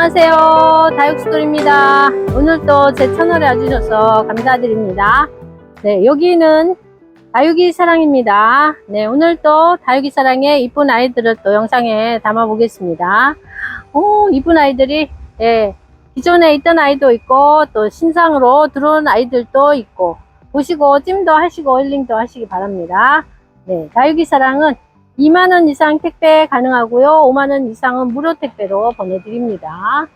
안녕하세요. 다육스토리입니다. 오늘도 제 채널에 와주셔서 감사드립니다. 네, 여기는 다육이 사랑입니다. 네, 오늘도 다육이 사랑의 이쁜 아이들을 또 영상에 담아 보겠습니다. 오, 이쁜 아이들이, 예, 기존에 있던 아이도 있고, 또 신상으로 들어온 아이들도 있고, 보시고 찜도 하시고 힐링도 하시기 바랍니다. 네, 다육이 사랑은 2만원 이상 택배 가능하고요. 5만원 이상은 무료 택배로 보내드립니다.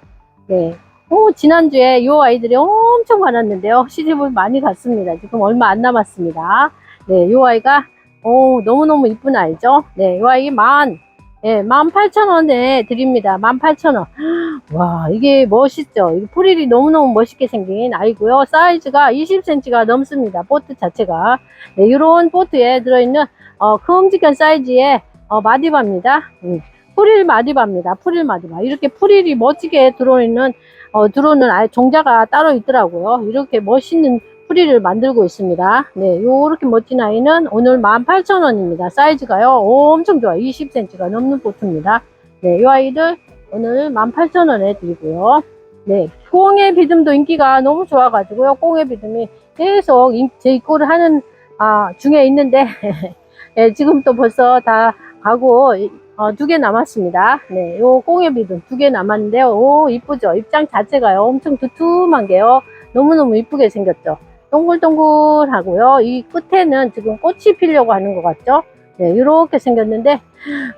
네. 오, 지난주에 이 아이들이 엄청 많았는데요. 시집을 많이 갔습니다. 지금 얼마 안 남았습니다. 네, 이 아이가, 오, 너무너무 이쁜 아이죠. 네, 이 아이 만, 예, 18,000원에 드립니다. 18,000원. 와, 이게 멋있죠? 이 프릴이 너무너무 멋있게 생긴 아이고요. 사이즈가 20cm가 넘습니다. 보트 자체가. 네, 이런 보트에 들어있는 어, 큼직한 사이즈의 어, 마디바입니다. 음, 프릴 마디바입니다. 프릴 마디바. 이렇게 프릴이 멋지게 들어있는 어, 들어오는 아예 종자가 따로 있더라고요. 이렇게 멋있는 프릴을 만들고 있습니다. 네, 요렇게 멋진 아이는 오늘 18,000원입니다. 사이즈가요. 엄청 좋아요. 20cm가 넘는 보트입니다. 네, 이 아이들 오늘 18,000원에 드리고요. 네, 꽁의 비듬도 인기가 너무 좋아가지고요. 꽁의 비듬이 계속 인- 제 입고를 하는 아, 중에 있는데 네, 지금 또 벌써 다 가고 어, 두 개 남았습니다. 네, 요 꽁예비도 두개 남았는데요. 오, 이쁘죠? 입장 자체가요. 엄청 두툼한 게요. 너무너무 이쁘게 생겼죠? 동글동글하고요. 이 끝에는 지금 꽃이 피려고 하는 것 같죠? 네, 이렇게 생겼는데,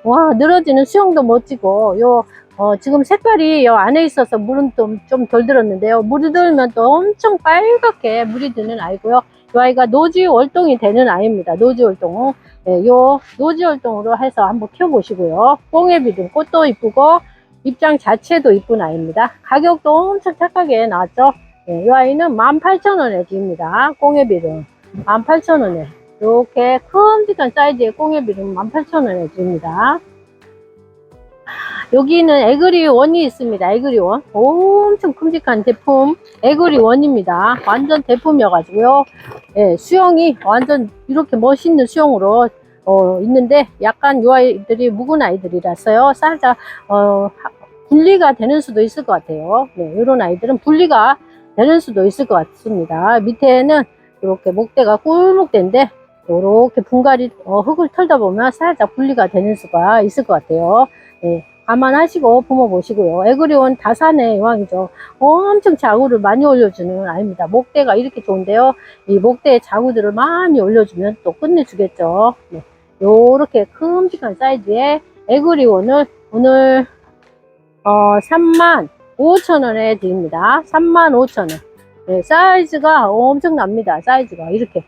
와, 늘어지는 수영도 멋지고, 요, 어, 지금 색깔이 요 안에 있어서 물은 좀, 좀 덜 들었는데요. 물이 들면 또 엄청 빨갛게 물이 드는 아이고요. 이 아이가 노지 월동이 되는 아이입니다. 노지 월동. 네, 요 노지 월동으로 해서 한번 키워보시고요. 뽕에비든 꽃도 이쁘고 입장 자체도 이쁜 아이입니다. 가격도 엄청 착하게 나왔죠. 네, 이 아이는 18,000원에 드립니다. 꽁에비든 18,000원에 이렇게 큼직한 사이즈의 꽁에비든 18,000원에 드립니다. 여기는 에그리 원이 있습니다. 에그리 원. 엄청 큼직한 제품 에그리 원입니다. 완전 제품이어가지고요. 예, 수영이 완전 이렇게 멋있는 수영으로 어, 있는데 약간 이 아이들이 묵은 아이들이라서요. 살짝 어, 하- 분리가 되는 수도 있을 것 같아요. 네, 이런 아이들은 분리가 되는 수도 있을 것 같습니다. 밑에는 이렇게 목대가 꿀목대인데 이렇게 분갈이 어, 흙을 털다 보면 살짝 분리가 되는 수가 있을 것 같아요. 예, 감안하시고 품어보시고요. 에그리온 다산의 여왕이죠. 엄청 자구를 많이 올려주는 아이입니다. 목대가 이렇게 좋은데요. 이 목대에 자구들을 많이 올려주면 또 끝내주겠죠. 네. 요렇게 큼직한 사이즈의 에그리온을 오늘 어 3만 5천원에 드립니다. 3만 5천원. 네, 사이즈가 엄청납니다. 사이즈가 이렇게.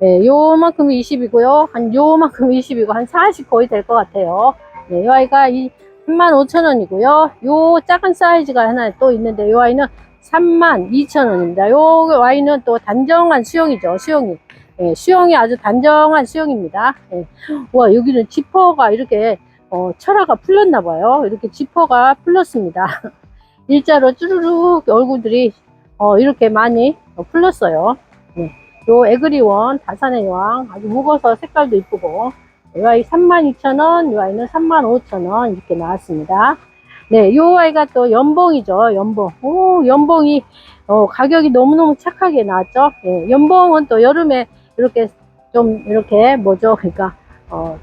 네, 요만큼 20이고요. 한 요만큼 20이고 한 40 거의 될 것 같아요. 네, 이 아이가 이 35,000원이고요. 요 작은 사이즈가 하나 또 있는데 요 아이는 32,000원입니다. 요 아이는 또 단정한 수영이죠. 수영이. 예, 수영이 아주 단정한 수영입니다. 예. 와, 여기는 지퍼가 이렇게 어, 철화가 풀렸나 봐요. 이렇게 지퍼가 풀렸습니다. 일자로 쭈루룩 얼굴들이 어, 이렇게 많이 어, 풀렸어요. 예. 요 에그리원 다산의 여왕 아주 무거워서 색깔도 이쁘고 이 아이 32,000원, 이 아이는 35,000원 이렇게 나왔습니다. 네, 이 아이가 또 연봉이죠. 연봉. 오, 연봉이 어, 가격이 너무너무 착하게 나왔죠. 예, 연봉은 또 여름에 이렇게 좀 이렇게 뭐죠? 그러니까 어,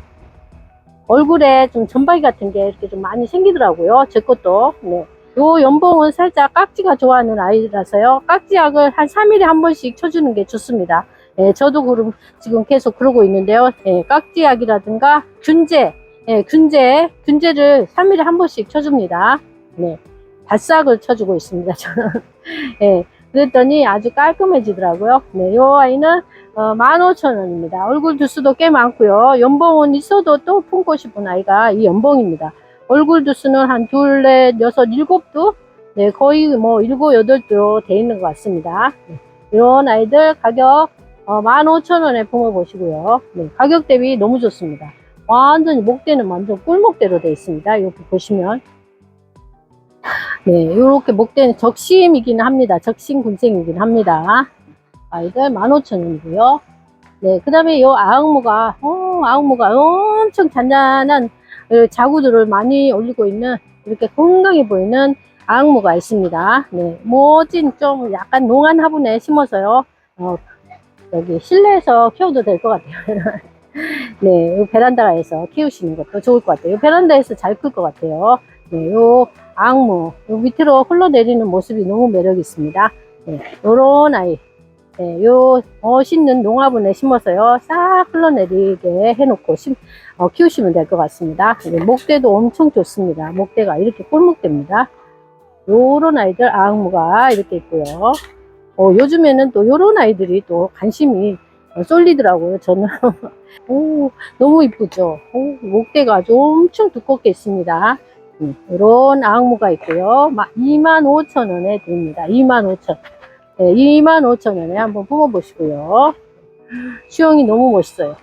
얼굴에 좀 점박이 같은 게 이렇게 좀 많이 생기더라고요. 제 것도. 네. 요 연봉은 살짝 깍지가 좋아하는 아이라서요. 깍지약을 한 3일에 한 번씩 쳐주는 게 좋습니다. 예, 저도 그럼 지금 계속 그러고 있는데요. 예, 깍지약이라든가 균제, 예, 균제, 균제를 3일에 한 번씩 쳐줍니다. 네, 바싹을 쳐주고 있습니다. 저는. 예, 그랬더니 아주 깔끔해지더라고요. 네, 요 아이는 어, 15,000원입니다. 얼굴 두수도 꽤 많고요. 연봉은 있어도 또 품고 싶은 아이가 이 연봉입니다. 얼굴 두수는 한 둘, 넷, 여섯, 일곱 두? 네, 거의 뭐 일곱, 여덟 두로 돼 있는 것 같습니다. 네, 이런 아이들 가격 어, 15,000원에 품어보시고요. 네, 가격 대비 너무 좋습니다. 완전히 목대는 완전 꿀목대로 되어 있습니다. 이렇게 보시면. 네, 이렇게 목대는 적심이긴 합니다. 적심 군생이긴 합니다. 아이들 15,000원이고요. 네, 그 다음에 이 아흥무가, 어, 아흥무가 엄청 잔잔한 어, 자구들을 많이 올리고 있는 이렇게 건강해 보이는 앙무가 있습니다. 네, 멋진 좀 약간 농한 화분에 심어서요. 어, 여기 실내에서 키워도 될 것 같아요. 네, 요 베란다에서 키우시는 것도 좋을 것 같아요. 요 베란다에서 잘 클 것 같아요. 네, 요 앙무, 요 밑으로 흘러내리는 모습이 너무 매력 있습니다. 네, 요런 아이. 네, 요 멋있는 농화분에 심어서요. 싹 흘러내리게 해놓고 심, 어, 키우시면 될 것 같습니다. 네, 목대도 엄청 좋습니다. 목대가 이렇게 꿀목대입니다. 요런 아이들 앙무가 이렇게 있고요. 어, 요즘에는 또 요런 아이들이 또 관심이 어, 쏠리더라고요. 저는 오, 너무 이쁘죠. 오, 목대가 아주 엄청 두껍게 있습니다. 음, 이런 앙무가 있고요. 25,000원에 드립니다. 25,000원. 네, 25,000원에 한번 품어보시고요. 수영이 너무 멋있어요.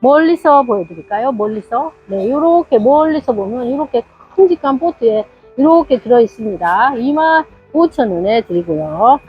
멀리서 보여드릴까요? 멀리서. 네, 이렇게 멀리서 보면 이렇게 큼직한 포트에 이렇게 들어있습니다. 25,000원에 드리고요.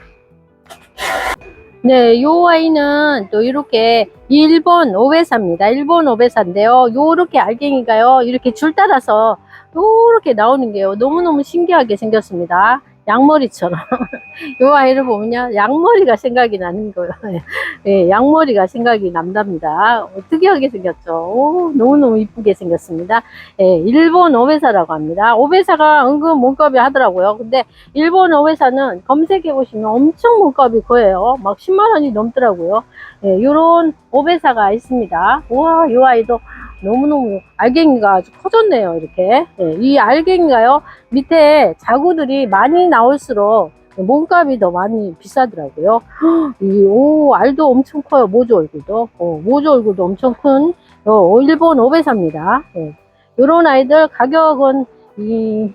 네, 요 아이는 또 이렇게 일본 오베사입니다. 일본 오베사인데요. 요렇게 알갱이가요. 이렇게 줄 따라서 요렇게 나오는 게요. 너무너무 신기하게 생겼습니다. 양머리처럼. 요 아이를 보면요. 양머리가 생각이 나는 거예요. 예, 양머리가 생각이 남답니다. 어, 특이하게 생겼죠. 오, 너무너무 이쁘게 생겼습니다. 예, 일본 오베사라고 합니다. 오베사가 은근 몸값이 하더라고요. 근데 일본 오베사는 검색해 보시면 엄청 몸값이 커요. 막 10만 원이 넘더라고요. 예, 요런 오베사가 있습니다. 우와, 요 아이도 너무너무 알갱이가 아주 커졌네요. 이렇게. 예, 이 알갱이가요, 밑에 자구들이 많이 나올수록 몸값이 더 많이 비싸더라고요. 이, 오, 알도 엄청 커요. 모조 얼굴도. 어, 모조 얼굴도 엄청 큰, 어, 일본 오베사입니다. 예. 요런 아이들 가격은 이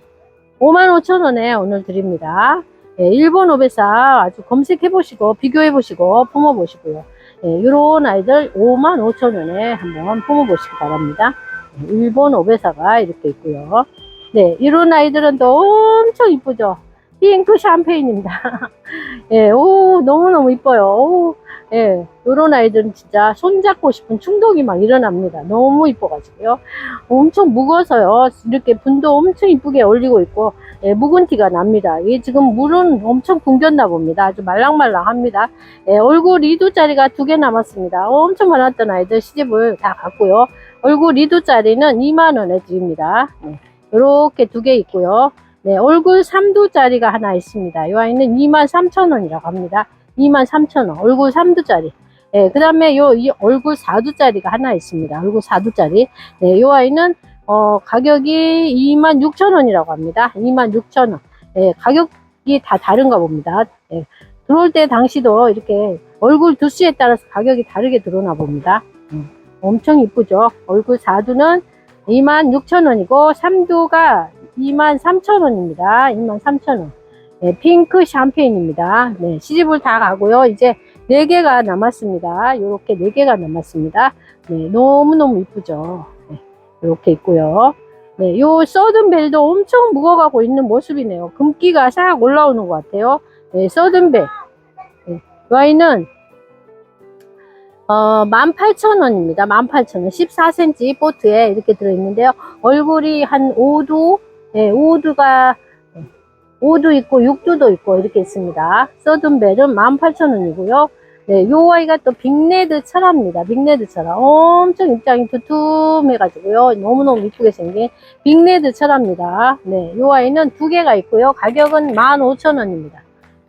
55,000원에 오늘 드립니다. 예, 일본 오베사 아주 검색해 보시고, 비교해 보시고, 품어 보시고요. 예, 이런 아이들 55,000원에 한번 품어보시기 바랍니다. 예, 일본 오베사가 이렇게 있고요. 네, 이런 아이들은 또 엄청 이쁘죠? 핑크 샴페인입니다. 예, 오, 너무너무 이뻐요. 오, 예, 요런 아이들은 진짜 손잡고 싶은 충동이 막 일어납니다. 너무 이뻐가지고요. 엄청 묵어서요. 이렇게 분도 엄청 이쁘게 올리고 있고, 예, 묵은 티가 납니다. 이게 지금 물은 엄청 붕겼나 봅니다. 아주 말랑말랑합니다. 예, 얼굴 2두짜리가 두 개 남았습니다. 엄청 많았던 아이들 시집을 다 갔고요. 얼굴 2두짜리는 2만원에 드립니다. 네, 이렇게 두 개 있고요. 네, 얼굴 3두짜리가 하나 있습니다. 이 아이는 2만 3천원이라고 합니다. 2만 3천원. 얼굴 3두짜리. 예, 그 다음에 요, 이 얼굴 4두짜리가 하나 있습니다. 얼굴 4두짜리. 네, 요 아이는, 어, 가격이 2만 6천원이라고 합니다. 2만 6천원. 예, 가격이 다 다른가 봅니다. 예, 들어올 때 당시도 이렇게 얼굴 두수에 따라서 가격이 다르게 들어오나 봅니다. 음, 엄청 이쁘죠? 얼굴 4두는 26,000원이고 3두가 23,000원입니다. 23,000원. 네, 핑크 샴페인입니다. 네, 시집을 다 가고요. 이제 4개가 남았습니다. 이렇게 4개가 남았습니다. 네, 너무너무 이쁘죠? 네, 이렇게 있고요. 네, 요 서든벨도 엄청 묵어가고 있는 모습이네요. 금기가 싹 올라오는 것 같아요. 네, 서든벨. 네, 이 아이는 어, 18,000원입니다. 18,000원. 14cm 보트에 이렇게 들어있는데요. 얼굴이 한 5두, 예, 5두가, 5두 있고 6두도 있고 이렇게 있습니다. 서든벨은 18,000원이고요. 네, 요 아이가 또 빅레드 철화입니다. 빅레드 철화. 엄청 입장이 두툼해가지고요. 너무너무 이쁘게 생긴 빅레드 철화입니다. 네, 요 아이는 두 개가 있고요. 가격은 15,000원입니다.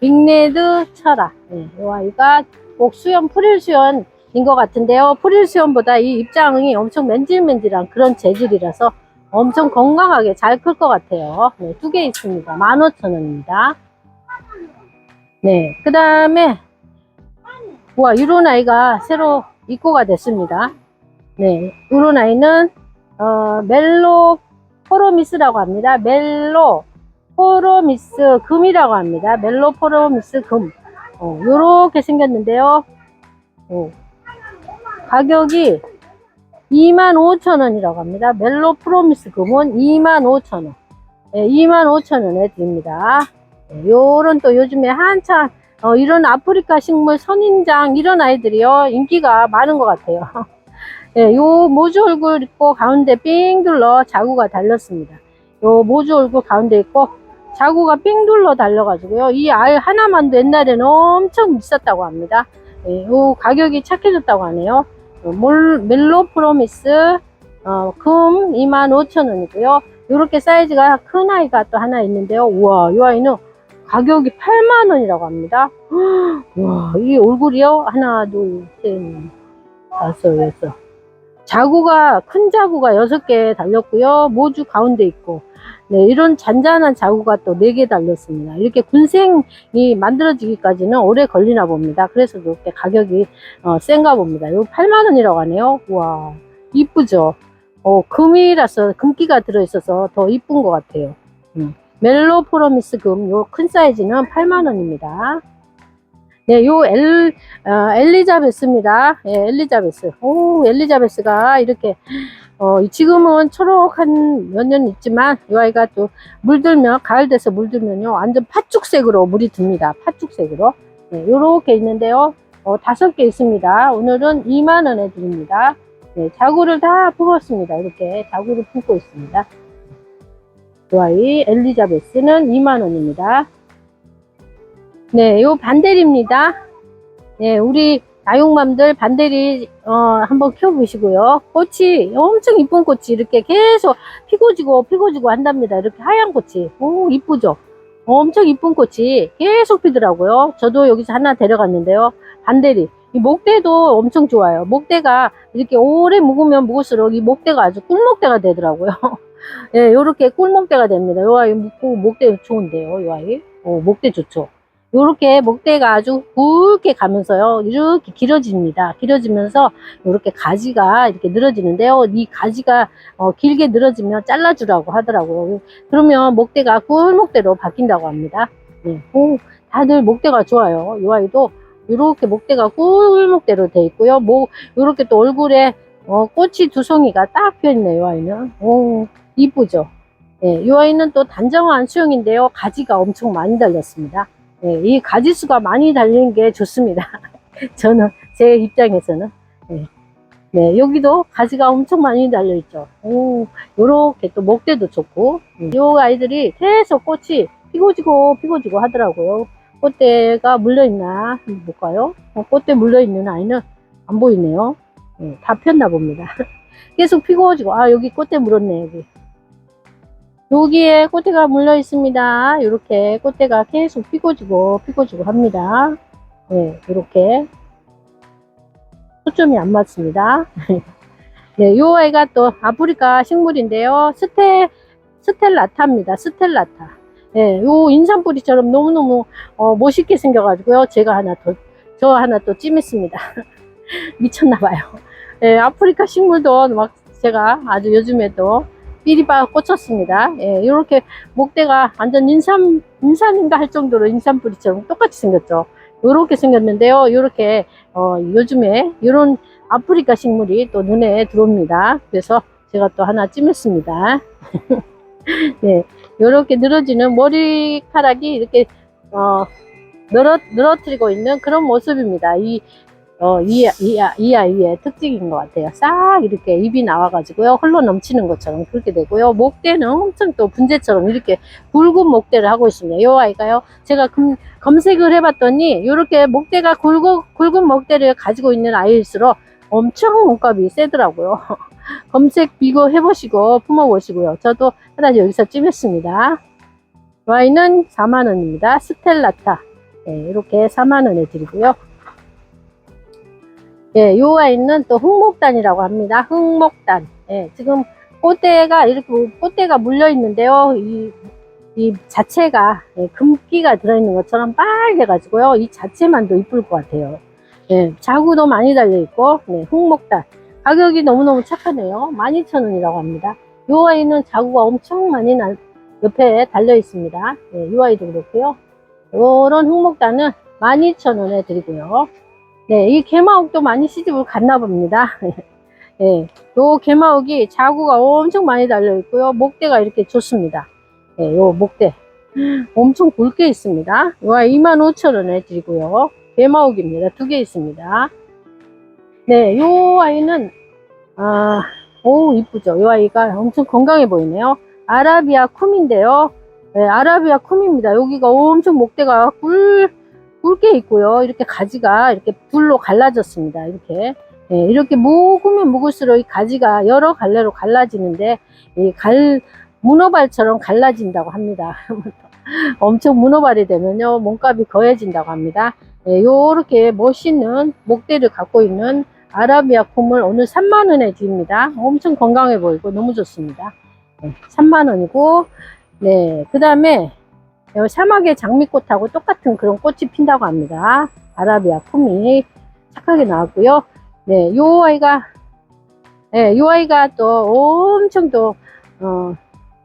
빅레드 철화. 네, 요 아이가 꼭 수연, 프릴 수연 인것 같은데요. 프릴 수염보다 이 입장이 엄청 맨질맨질한 그런 재질이라서 엄청 건강하게 잘 클 것 같아요. 네, 두 개 있습니다. 15,000원입니다. 네, 그 다음에 와, 이런 아이가 새로 입고가 됐습니다. 네, 이런 아이는 어, 멜로 포로미스라고 합니다. 멜로 포로미스 금이라고 합니다. 멜로 포로미스 금. 어, 요렇게 생겼는데요. 어, 가격이 25,000원이라고 합니다. 멜로 프로미스 금은 25,000원. 네, 25,000원에 드립니다. 네, 요런 또 요즘에 한참 어, 이런 아프리카 식물 선인장 이런 아이들이요 인기가 많은 것 같아요. 네, 요 모주 얼굴 있고 가운데 삥 둘러 자구가 달렸습니다. 요 모주 얼굴 가운데 있고 자구가 삥 둘러 달려가지고요. 이 알 하나만도 옛날에는 엄청 비쌌다고 합니다. 예, 요 가격이 착해졌다고 하네요. 어, 몰, 멜로 프로미스, 어, 금 25,000원이고요. 요렇게 사이즈가 큰 아이가 또 하나 있는데요. 우와, 이 아이는 가격이 8만원이라고 합니다. 와, 이 얼굴이요? 하나, 둘, 셋, 다섯, 여섯. 자구가, 큰 자구가 여섯 개 달렸고요. 모주 가운데 있고. 네, 이런 잔잔한 자구가 또 네 개 달렸습니다. 이렇게 군생이 만들어지기까지는 오래 걸리나 봅니다. 그래서 이렇게 가격이 어, 센가 봅니다. 이거 8만원이라고 하네요. 와, 이쁘죠? 어, 금이라서 금기가 들어있어서 더 이쁜 것 같아요. 음. 멜로 프로미스 금, 요 큰 사이즈는 8만원입니다. 네, 요 엘, 어, 엘리자베스입니다. 예, 엘리자베스. 오, 엘리자베스가 이렇게, 어, 지금은 초록한 몇 년 있지만, 이 아이가 또 물들면, 가을 돼서 물들면요, 완전 팥죽색으로 물이 듭니다. 팥죽색으로. 네, 요렇게 있는데요. 어, 다섯 개 있습니다. 오늘은 2만원에 드립니다. 네, 자구를 다 품었습니다. 이렇게 자구를 품고 있습니다. 이 아이 엘리자베스는 2만원입니다. 네, 요 반대리입니다. 네, 우리 다육맘들 반대리 어, 한번 키워보시고요. 꽃이 엄청 이쁜 꽃이 이렇게 계속 피고 지고 피고 지고 한답니다. 이렇게 하얀 꽃이. 오, 이쁘죠? 엄청 이쁜 꽃이 계속 피더라고요. 저도 여기서 하나 데려갔는데요. 반대리. 이 목대도 엄청 좋아요. 목대가 이렇게 오래 묵으면 묵을수록 이 목대가 아주 꿀목대가 되더라고요. 예, 요렇게 꿀목대가 됩니다. 요 아이 묵고 목대 좋은데요, 요 아이. 어, 목대 좋죠. 요렇게 목대가 아주 굵게 가면서요, 이렇게 길어집니다. 길어지면서 요렇게 가지가 이렇게 늘어지는데요. 이 가지가 어, 길게 늘어지면 잘라주라고 하더라고요. 그러면 목대가 꿀목대로 바뀐다고 합니다. 네. 오, 다들 목대가 좋아요. 요 아이도 이렇게 목대가 꿀목대로 돼 있고요. 뭐 이렇게 또 얼굴에 어, 꽃이 두 송이가 딱 피어있네요. 이 아이는 오 이쁘죠. 예, 이 아이는 또 단정한 수영인데요. 가지가 엄청 많이 달렸습니다. 예, 이 가지수가 많이 달리는 게 좋습니다. 저는 제 입장에서는 예. 네 여기도 가지가 엄청 많이 달려 있죠. 오 요렇게 또 목대도 좋고 음. 이 아이들이 계속 꽃이 피고지고 피고지고 하더라고요. 꽃대가 물려 있나 한번 볼까요? 어, 꽃대 물려 있는 아이는 안 보이네요. 예, 다 폈나 봅니다. 계속 피고지고 아 여기 꽃대 물었네 여기. 여기에 꽃대가 물려 있습니다. 이렇게 꽃대가 계속 피고지고 피고지고 합니다. 네, 이렇게 초점이 안 맞습니다. 네, 요 아이가 또 아프리카 식물인데요. 스테 스텔라타입니다. 스텔라타. 네, 요 인삼뿌리처럼 너무너무 어, 멋있게 생겨가지고요. 제가 하나 더, 저 하나 또 찜했습니다. 미쳤나봐요. 네, 아프리카 식물도 막 제가 아주 요즘에도 삐리바 꽂혔습니다. 예, 이렇게 목대가 완전 인삼, 인삼인가 할 정도로 인삼뿌리처럼 똑같이 생겼죠. 이렇게 생겼는데요. 이렇게, 어, 요즘에 이런 아프리카 식물이 또 눈에 들어옵니다. 그래서 제가 또 하나 찜했습니다. 네, 이렇게 늘어지는 머리카락이 이렇게, 어, 늘어, 늘어뜨리고 있는 그런 모습입니다. 이, 어, 이, 이, 이 아이의 특징인 것 같아요. 싹 이렇게 입이 나와가지고요. 흘러 넘치는 것처럼 그렇게 되고요. 목대는 엄청 또 분재처럼 이렇게 굵은 목대를 하고 있습니다. 이 아이가요. 제가 금, 검색을 해봤더니 이렇게 목대가 굵은, 굵은 목대를 가지고 있는 아이일수록 엄청 몸값이 세더라고요. 검색 비교 해보시고 품어보시고요. 저도 하나 여기서 찜했습니다. 와인은 4만원입니다. 스텔라타. 네, 이렇게 4만원에 드리고요. 예, 요 아이는 또 흑목단이라고 합니다. 흑목단. 예, 지금 꽃대가 이렇게 꽃대가 물려 있는데요. 이, 이 자체가 예, 금기가 들어있는 것처럼 빨개가지고요. 이 자체만도 이쁠 것 같아요. 예, 자구도 많이 달려 있고, 네, 흑목단. 가격이 너무너무 착하네요. 12,000원이라고 합니다. 요 아이는 자구가 엄청 많이 날, 옆에 달려 있습니다. 예, 요 아이도 그렇고요. 요런 흑목단은 12,000원에 드리고요. 네, 이 개마옥도 많이 시집을 갔나 봅니다. 예, 요 개마옥이 자구가 엄청 많이 달려 있고요. 목대가 이렇게 좋습니다. 예, 요 목대. 엄청 굵게 있습니다. 요 25,000원에 드리고요. 개마옥입니다. 두 개 있습니다. 네, 요 아이는, 아, 오, 이쁘죠? 요 아이가 엄청 건강해 보이네요. 아라비아 쿰인데요. 네, 아라비아 쿰입니다. 여기가 엄청 목대가 굵, 굵게 있고요. 이렇게 가지가 이렇게 둘로 갈라졌습니다. 이렇게. 네, 이렇게 묵으면 묵을수록 이 가지가 여러 갈래로 갈라지는데, 이 갈, 문어발처럼 갈라진다고 합니다. 엄청 문어발이 되면요, 몸값이 거해진다고 합니다. 네, 요렇게 멋있는 목대를 갖고 있는 아라비아 쿰을 오늘 3만원에 드립니다. 엄청 건강해 보이고 너무 좋습니다. 네, 3만원이고, 네, 그 다음에 사막의 장미꽃하고 똑같은 그런 꽃이 핀다고 합니다. 아라비아 쿰이 착하게 나왔고요. 네, 요 아이가, 네, 요 아이가 또 엄청 또, 어,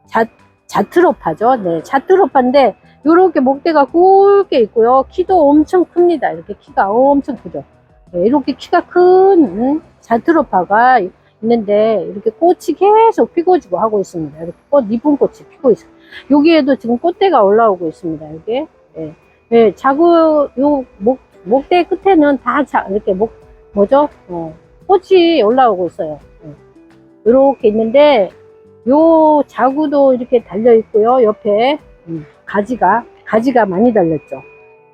자, 자트로파죠. 네, 자트로파인데, 요렇게 목대가 굵게 있고요. 키도 엄청 큽니다. 이렇게 키가 엄청 크죠. 네, 이렇게 키가 큰, 음, 자트로파가 있는데, 이렇게 꽃이 계속 피고 지고 하고 있습니다. 이렇게 꽃, 이쁜 꽃이 피고 있어요. 여기에도 지금 꽃대가 올라오고 있습니다. 이게. 예. 예, 자구, 요, 목, 목대 끝에는 다 자, 이렇게 목, 뭐죠? 어, 꽃이 올라오고 있어요. 예. 이렇게 있는데, 요 자구도 이렇게 달려 있고요. 옆에, 음, 가지가, 가지가 많이 달렸죠.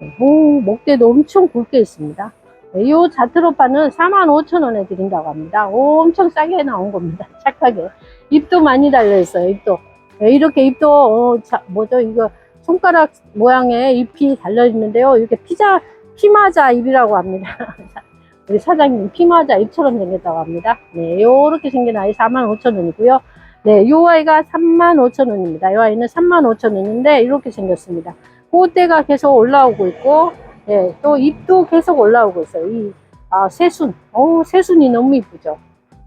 예, 오, 목대도 엄청 굵게 있습니다. 예, 요 자트로파는 45,000원에 드린다고 합니다. 엄청 싸게 나온 겁니다. 착하게. 잎도 많이 달려 있어요. 잎도. 네, 이렇게 잎도 어, 자, 뭐죠? 이거 손가락 모양의 잎이 달려 있는데요. 이렇게 피자 피마자 잎이라고 합니다. 우리 사장님 피마자 잎처럼 생겼다고 합니다. 네 요렇게 생긴 아이 45,000원이고요. 네 요 아이가 35,000원입니다. 요 아이는 35,000원인데 이렇게 생겼습니다. 꽃대가 계속 올라오고 있고 네, 또 잎도 계속 올라오고 있어요. 이 아, 새순. 어 새순이 너무 이쁘죠?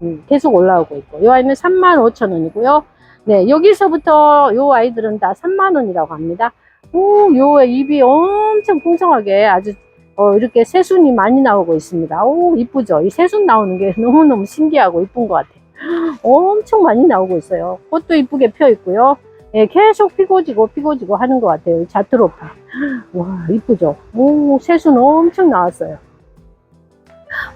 음, 계속 올라오고 있고. 요 아이는 35,000원이고요 네, 여기서부터 요 아이들은 다 3만원이라고 합니다. 오, 요 입이 엄청 풍성하게 아주 어, 이렇게 새순이 많이 나오고 있습니다. 오, 이쁘죠? 이 새순 나오는 게 너무너무 신기하고 이쁜 것 같아요. 엄청 많이 나오고 있어요. 꽃도 이쁘게 펴 있고요. 예, 계속 피고지고 피고지고 하는 것 같아요. 이 자트로파. 와, 이쁘죠? 오, 새순 엄청 나왔어요.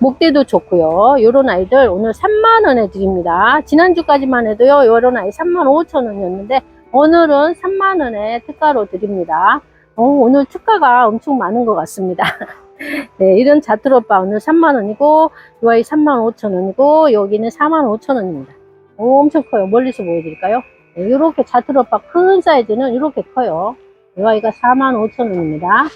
목대도 좋고요. 요런 아이들 오늘 3만원에 드립니다. 지난주까지만 해도요. 요런 아이 3만 5천원이었는데 오늘은 3만원에 특가로 드립니다. 어, 오늘 특가가 엄청 많은 것 같습니다. 네, 이런 자트로빠 오늘 3만원이고 요 아이 3만 5천원이고 여기는 4만 5천원입니다. 엄청 커요. 멀리서 보여드릴까요? 네, 이렇게 자트로빠 큰 사이즈는 이렇게 커요. 요 아이가 4만 5천원입니다.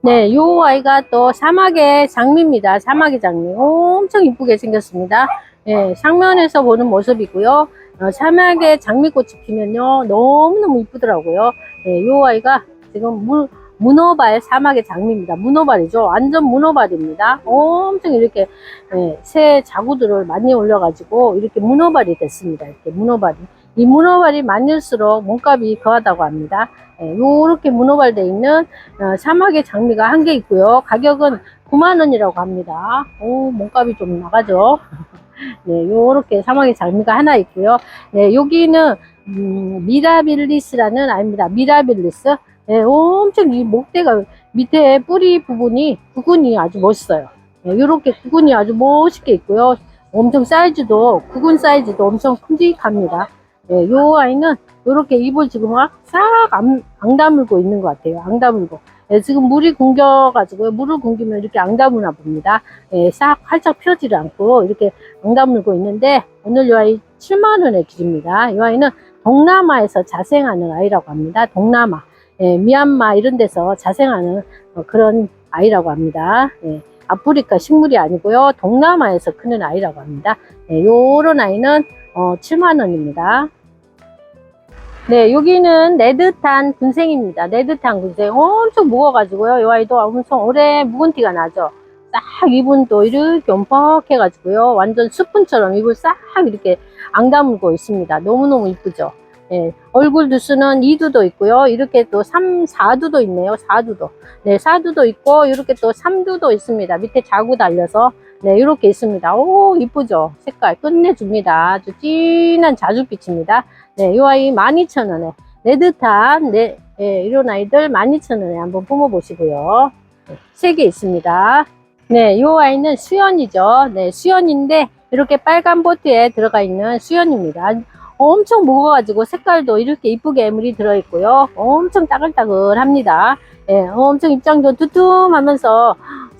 네, 요 아이가 또 사막의 장미입니다. 사막의 장미. 엄청 이쁘게 생겼습니다. 예, 상면에서 보는 모습이고요. 어, 사막의 장미꽃이 피면요. 너무너무 이쁘더라고요. 예, 요 아이가 지금 문, 문어발 사막의 장미입니다. 문어발이죠. 완전 문어발입니다. 엄청 이렇게 예, 새 자구들을 많이 올려가지고 이렇게 문어발이 됐습니다. 이렇게 문어발이. 이 문어발이 많을수록 몸값이 거하다고 합니다. 예, 요렇게 문어발돼 있는 어, 사막의 장미가 한 개 있고요. 가격은 9만원이라고 합니다. 오, 몸값이 좀 나가죠. 네, 요렇게 사막의 장미가 하나 있고요. 네, 여기는 음, 미라빌리스라는 아입니다. 미라빌리스. 네, 엄청 이 목대가 밑에 뿌리 부분이 구근이 아주 멋있어요. 네, 이렇게 구근이 아주 멋있게 있고요. 엄청 사이즈도 구근 사이즈도 엄청 큼직합니다. 네, 요 아이는 이렇게 입을 지금 싹 안 앙 다물고 있는 것 같아요. 앙 다물고. 네, 지금 물이 굶겨가지고 물을 굶기면 이렇게 앙다무나 봅니다. 네, 싹 활짝 펴지를 않고 이렇게 앙 다물고 있는데 오늘 이 아이 7만원에 드립니다. 이 아이는 동남아에서 자생하는 아이라고 합니다. 동남아. 예, 미얀마 이런 데서 자생하는 어, 그런 아이라고 합니다. 예, 아프리카 식물이 아니고요. 동남아에서 크는 아이라고 합니다. 예, 요런 아이는 어, 7만원입니다. 네, 여기는 네드탄 군생입니다. 네드탄 군생. 엄청 무거워가지고요. 이 아이도 엄청 오래 묵은 티가 나죠. 싹또 이렇게 엄뻑해가지고요. 완전 스푼처럼 입을 싹 이렇게 앙다물고 있습니다. 너무너무 이쁘죠. 예, 얼굴 두수는 2두도 있고요. 이렇게 또 3, 4두도 있네요. 4두도. 네, 4두도 있고, 이렇게 또 3두도 있습니다. 밑에 자구 달려서. 네, 이렇게 있습니다. 오, 이쁘죠? 색깔 끝내줍니다. 아주 진한 자줏빛입니다. 네, 이 아이 12,000원에. 레드탄, 네, 예, 이런 아이들 12,000원에 한번 품어보시고요. 네, 3개 있습니다. 네, 이 아이는 수연이죠. 네, 수연인데, 이렇게 빨간 보트에 들어가 있는 수연입니다. 엄청 무거워가지고 색깔도 이렇게 이쁘게 애물이 들어있고요. 엄청 따글따글합니다. 예, 엄청 입장도 두툼하면서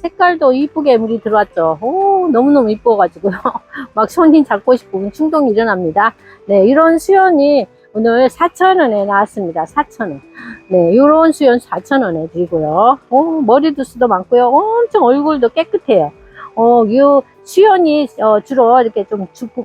색깔도 이쁘게 애물이 들어왔죠. 오, 너무너무 이뻐가지고요. 막 손이 잡고 싶은 충동이 일어납니다. 네, 이런 수연이 오늘 4,000원에 나왔습니다. 4,000원. 네, 요런 수연 4,000원에 드리고요. 오, 머리 두수도 많고요. 엄청 얼굴도 깨끗해요. 어, 요 수연이 어, 주로 이렇게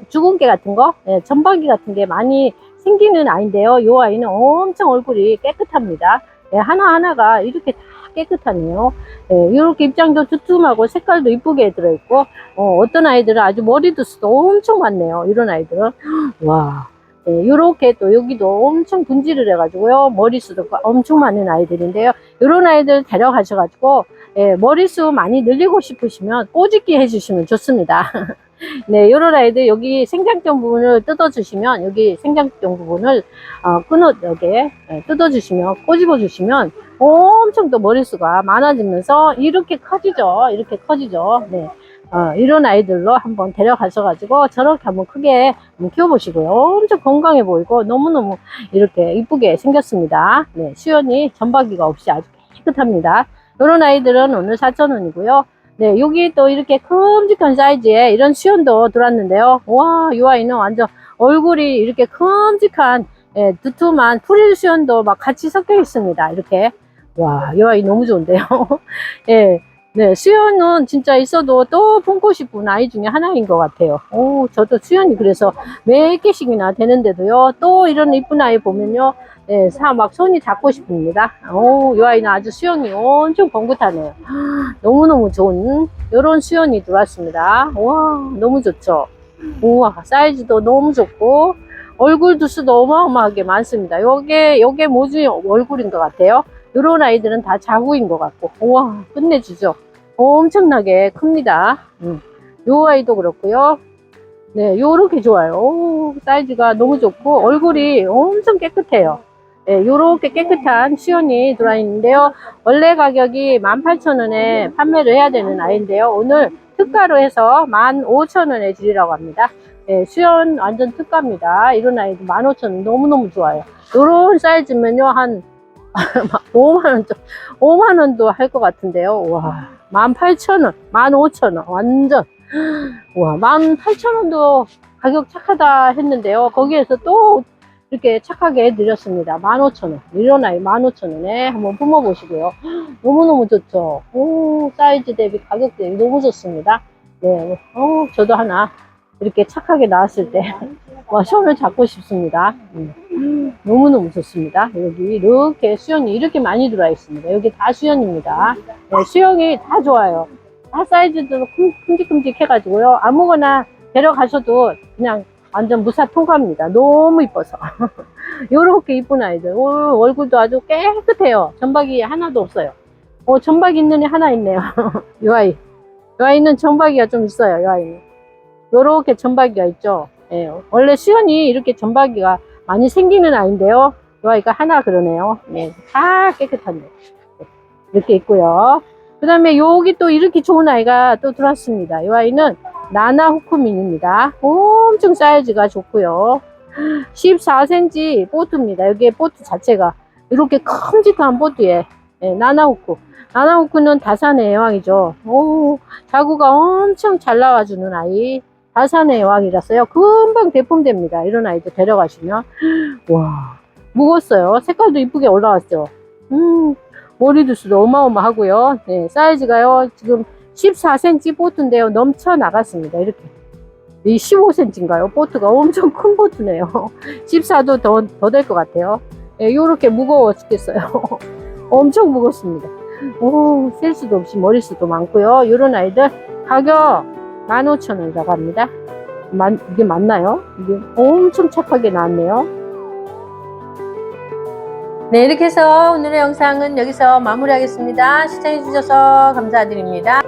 좀게 같은 거, 예, 전방기 같은 게 많이 생기는 아이인데요. 요 아이는 엄청 얼굴이 깨끗합니다. 예, 하나하나가 이렇게 다 깨끗하네요. 예, 이렇게 입장도 두툼하고 색깔도 이쁘게 들어있고, 어, 어떤 아이들은 아주 머리 두수도 엄청 많네요. 이런 아이들은. 와. 예, 요렇게 또 여기도 엄청 분질을 해가지고요. 머리수도 엄청 많은 아이들인데요. 이런 아이들 데려가셔가지고, 예, 머리수 많이 늘리고 싶으시면 꼬집기 해주시면 좋습니다. 네, 요런 아이들 여기 생장점 부분을 뜯어주시면, 여기 생장점 부분을, 어, 끊어, 여기, 예, 뜯어주시면, 꼬집어주시면 엄청 또 머리수가 많아지면서 이렇게 커지죠. 이렇게 커지죠. 네. 어, 이런 아이들로 한번 데려가셔가지고 저렇게 한번 크게 한번 키워보시고요. 엄청 건강해 보이고 너무너무 이렇게 이쁘게 생겼습니다. 네, 수연이 점박이가 없이 아주 깨끗합니다. 이런 아이들은 오늘 4,000원이고요. 네, 여기 또 이렇게 큼직한 사이즈의 이런 수연도 들어왔는데요. 와, 이 아이는 완전 얼굴이 이렇게 큼직한 예, 두툼한 프릴 수연도 막 같이 섞여 있습니다. 이렇게. 와, 이 아이 너무 좋은데요. 예. 네, 수연은 진짜 있어도 또 품고 싶은 아이 중에 하나인 것 같아요. 오, 저도 수연이 그래서 몇 개씩이나 되는데도요, 또 이런 이쁜 아이 보면요, 네, 사, 막 손이 잡고 싶습니다. 오, 이 아이는 아주 수영이 엄청 번긋하네요. 너무너무 좋은, 이런 수연이 들어왔습니다. 와, 너무 좋죠. 우와, 사이즈도 너무 좋고, 얼굴 두수도 어마어마하게 많습니다. 요게, 요게 모주 얼굴인 것 같아요. 이런 아이들은 다 자구인 것 같고, 우와, 끝내주죠. 엄청나게 큽니다. 음. 요 아이도 그렇고요. 네, 요렇게 좋아요. 오, 사이즈가 너무 좋고, 얼굴이 엄청 깨끗해요. 네, 요렇게 깨끗한 수연이 들어있는데요. 원래 가격이 18,000원에 판매를 해야 되는 아이인데요. 오늘 특가로 해서 15,000원에 드리라고 합니다. 네, 수연 완전 특가입니다. 이런 아이도 15,000원 너무너무 좋아요. 요런 사이즈면요, 한 5만원, 5만원도 할 것 같은데요. 와, 18,000원, 15,000원, 완전. 와, 18,000원도 가격 착하다 했는데요. 거기에서 또 이렇게 착하게 해드렸습니다. 15,000원. 이런 아이 15,000원에 한번 품어 보시고요. 너무너무 좋죠. 오, 사이즈 대비 가격 대비 너무 좋습니다. 네, 어, 저도 하나 이렇게 착하게 나왔을 때, 와, 손을 잡고 싶습니다. 음, 너무너무 좋습니다. 여기 이렇게 수영이 이렇게 많이 들어와 있습니다. 여기 다 수영입니다. 네, 수영이 다 좋아요. 다 사이즈도 큼- 큼직큼직 해가지고요. 아무거나 데려가셔도 그냥 완전 무사 통과입니다. 너무 이뻐서. 요렇게 이쁜 아이들. 오, 얼굴도 아주 깨끗해요. 점박이 하나도 없어요. 어, 점박이 있는 애 하나 있네요. 요 아이. 요 아이는 점박이가 좀 있어요. 요 아이는. 요렇게 점박이가 있죠. 예, 원래 수연이 이렇게 점박이가 많이 생기는 아이인데요. 요 아이가 하나 그러네요. 네, 다 깨끗한데. 네, 이렇게 있고요. 그 다음에 여기 또 이렇게 좋은 아이가 또 들어왔습니다. 이 아이는 나나 후크민입니다. 엄청 사이즈가 좋고요. 14cm 보트입니다. 여기에 보트 자체가 이렇게 큼직한 보트에 예, 나나 후크. 나나 후크는 다산의 여왕이죠. 오, 자구가 엄청 잘 나와주는 아이. 다산의 여왕이라서요. 금방 대품됩니다. 이런 아이들 데려가시면. 와, 무거웠어요. 색깔도 이쁘게 올라왔죠. 음, 머리두수도 어마어마하고요. 네, 사이즈가요. 지금 14cm 보트인데요. 넘쳐 나갔습니다. 이렇게. 이 15cm인가요? 보트가 엄청 큰 보트네요. 14도 더, 더 될 것 같아요. 네, 요렇게 무거워 죽겠어요. 엄청 무겁습니다. 오, 셀 수도 없이 머리수도 많고요. 요런 아이들 가격 15,000원이라고 합니다. 만, 이게 맞나요? 이게 엄청 착하게 나왔네요. 네, 이렇게 해서 오늘의 영상은 여기서 마무리하겠습니다. 시청해주셔서 감사드립니다.